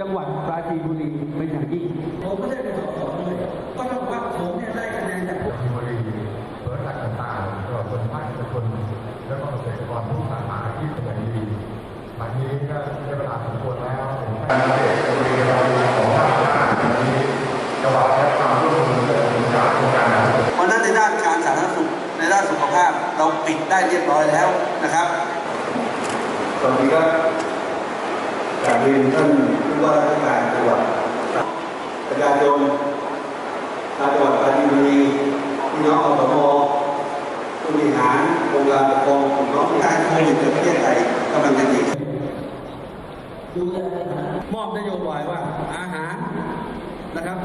จังหวัดปราจีนบุรีเป็นอย่างยิ่งผมไม่ได้เป็นสสด้วยก็ต้องว่าผมเนี่ยได้คะแนนจากพวกมีบริเปิดต่างต่างๆก็คนภาคเอกชนแล้วก็เกษตรกรผู้สาขาอาชีพเป็นอย่างดีบัดนี้ก็ได้เวลาสมควรแล้วการเกษตรบริการของภาคต่างๆวันนี้จังหวัดและความร่วมมือจากโครงการนั้นเพราะฉะนั้นในด้านการสาธารณสุขในด้านสุขภาพเราปิดได้เรียบร้อยแล้วนะครับสวัสดีครับกราบเรียนท่านผู้ว่าราชการจังหวัด ประชาชนชาวจังหวัดปราจีนบุรีพี่น้องอสมผู้บริหารองค์การปกครองส่วนท้องถิ่นการโควิดในประเทศไทยกำลังจะดีมอบนโยบายว่าอาหารนะครับ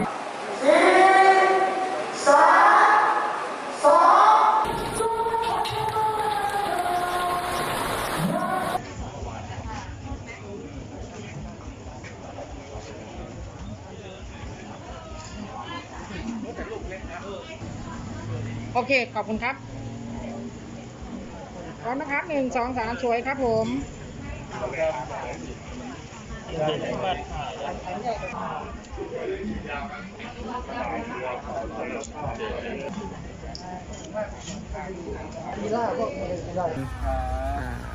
โอเค ขอบคุณครับพร้อมนะครับหนึ่งสองสามสวยครับผม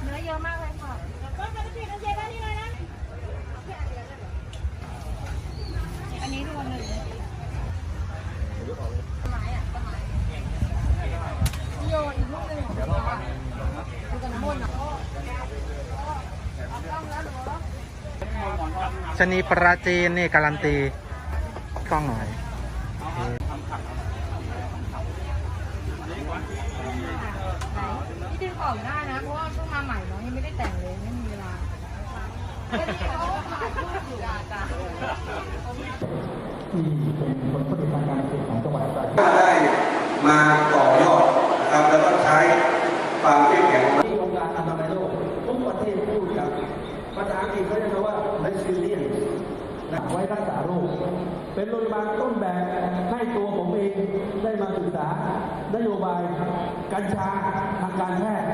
เนื้อเยอะมากเลยค่ะก็จะปิดน้ำเย็นด้านนี้เลยนะ อันนี้รวมหนึ่งต้นไม้อะต้นไม้พี่โยนอีกลูกหนึ่งดูกันน้ำมนต์อะเอากล้องแล้วหนู ชนีปราจีนนี่การันตีกล้องหน่อยพี่ดึงออกได้นะ เพราะว่าเพิ่งมาใหม่เนาะยังไม่ได้แต่งเลยไม่มีเวลาก็นี่เขาถ่ายรูปอยู่อะจ้ะถ้าได้มาต่อยอดนะครับแล้วก็ใช้ความเข้มแข็งของที่องค์การอนามัยโลกทุกประเทศพูดกันภาษาอังกฤษเขาเรียกว่า resilience นะ ไว้รักษาโรค เป็นโรงพยาบาลต้นแบบให้ตัวผมเองได้มาศึกษานโยบายกัญชาทางการแพทย์